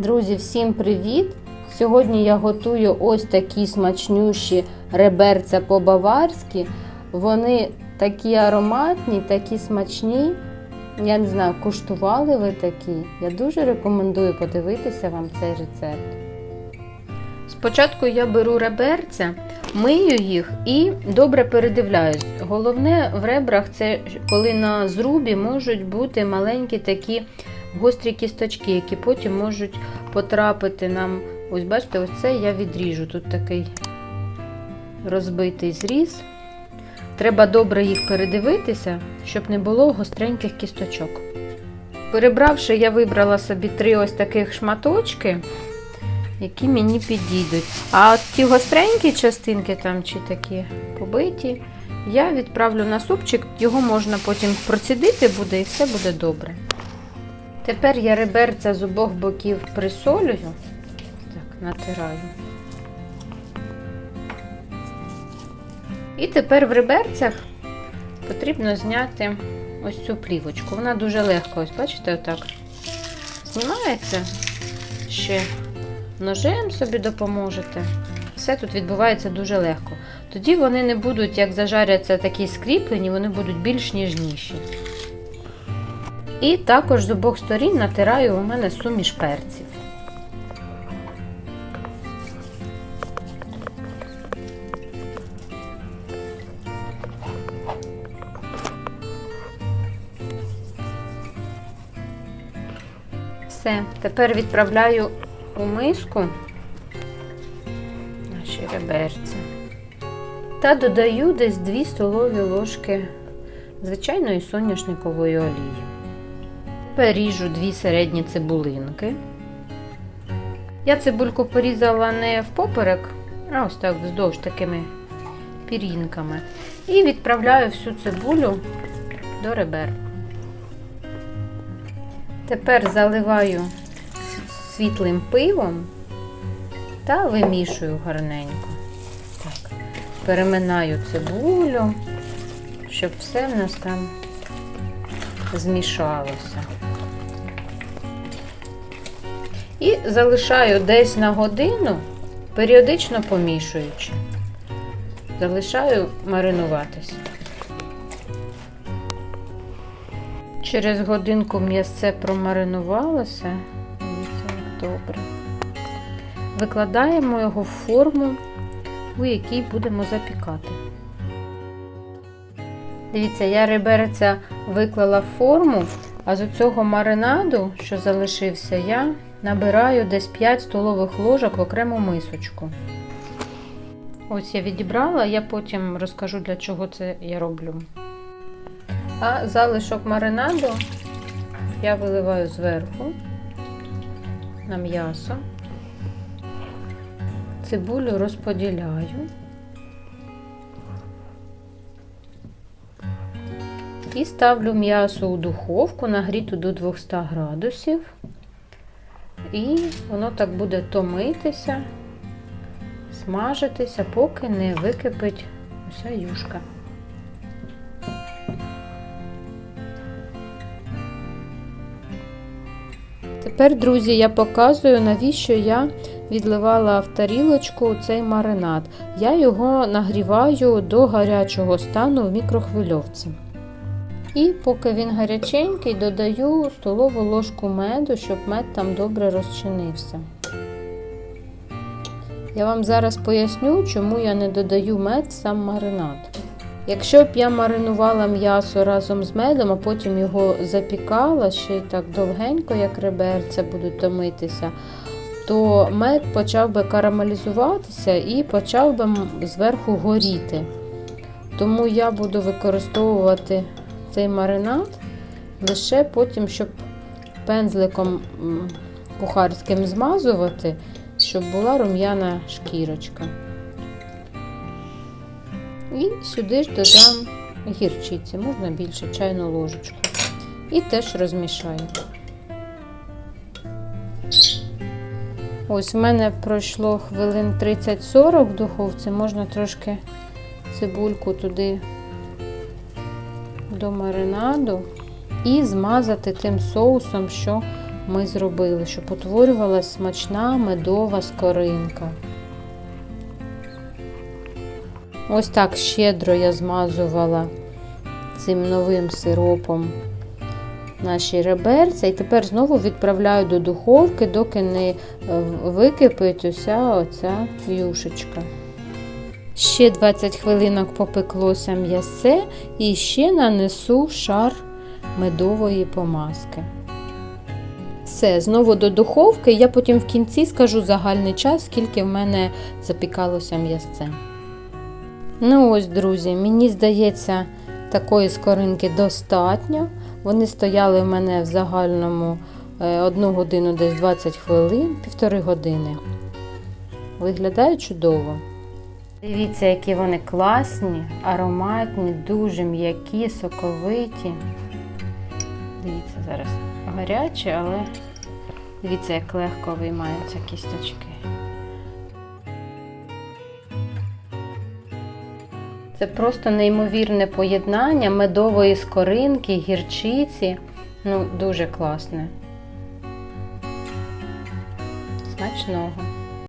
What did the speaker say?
Друзі, всім привіт! Сьогодні я готую ось такі смачнющі реберця по-баварськи. Вони такі ароматні, такі смачні. Я не знаю, куштували ви такі. Я дуже рекомендую подивитися вам цей рецепт. Спочатку я беру реберця, мию їх і добре передивляюсь. Головне в ребрах це коли на зрубі можуть бути маленькі такі гострі кісточки, які потім можуть потрапити нам. Ось бачите, ось це я відріжу. Тут такий розбитий зріз. Треба добре їх передивитися, щоб не було гостреньких кісточок. Перебравши, я вибрала собі три ось таких шматочки, які мені підійдуть. А от ті гостренькі частинки там чи такі побиті, я відправлю на супчик, його можна потім процідити буде і все буде добре. Тепер я реберця з обох боків присолюю, так, натираю. І тепер в реберцях потрібно зняти ось цю плівочку. Вона дуже легко, ось бачите, отак знімається. Ще ножем собі допоможете. Все тут відбувається дуже легко. Тоді вони не будуть, як зажаряться такі скріплені, вони будуть більш ніжніші. І також з обох сторін натираю у мене суміш перців. Все, тепер відправляю у миску наші реберці та додаю десь 2 столові ложки звичайної соняшникової олії. Тепер ріжу дві середні цибулинки. Я цибульку порізала не впоперек, а ось так вздовж такими пірінками. І відправляю всю цибулю до ребер. Тепер заливаю світлим пивом та вимішую гарненько. Так. Переминаю цибулю, щоб все в нас там змішалося. І залишаю десь на годину, періодично помішуючи. Залишаю маринуватися. Через годинку м'ясце промаринувалося. Дивіться, добре. Викладаємо його в форму, у якій будемо запікати. Дивіться, я реберця виклала в форму, а з цього маринаду, що залишився, я набираю десь 5 столових ложок в окрему мисочку. Ось я відібрала, я потім розкажу, для чого це я роблю. А залишок маринаду я виливаю зверху на м'ясо, цибулю розподіляю. І ставлю м'ясо у духовку, нагріту до 200 градусів. І воно так буде томитися, смажитися, поки не википить уся юшка. Тепер, друзі, я показую, навіщо я відливала в тарілочку цей маринад. Я його нагріваю до гарячого стану в мікрохвильовці. І поки він гаряченький, додаю столову ложку меду, щоб мед там добре розчинився. Я вам зараз поясню, чому я не додаю мед в сам маринад. Якщо б я маринувала м'ясо разом з медом, а потім його запікала ще й так довгенько, як реберця будуть томитися, то мед почав би карамелізуватися і почав би зверху горіти. Тому я буду використовувати цей маринад лише потім, щоб пензликом кухарським змазувати, щоб була рум'яна шкірочка. І сюди ж додам гірчиці, можна більше чайну ложечку. І теж розмішаю. Ось в мене пройшло хвилин 30-40 в духовці, можна трошки цибульку туди до маринаду і змазати тим соусом, що ми зробили, щоб утворювалася смачна медова скоринка. Ось так щедро я змазувала цим новим сиропом наші реберця. І тепер знову відправляю до духовки, доки не е, википить уся оця юшечка. Ще 20 хвилинок попеклося м'ясе і ще нанесу шар медової помазки. Все, знову до духовки. Я потім в кінці скажу загальний час, скільки в мене запікалося м'ясце. Ну ось, друзі, мені здається, такої скоринки достатньо. Вони стояли в мене в загальному е, одну годину, десь 20 хвилин, півтори години. Виглядають чудово. Дивіться, які вони класні, ароматні, дуже м'які, соковиті. Дивіться, зараз гарячі, але дивіться, як легко виймаються кісточки. Це просто неймовірне поєднання медової скоринки, гірчиці. Ну, дуже класне. Смачного.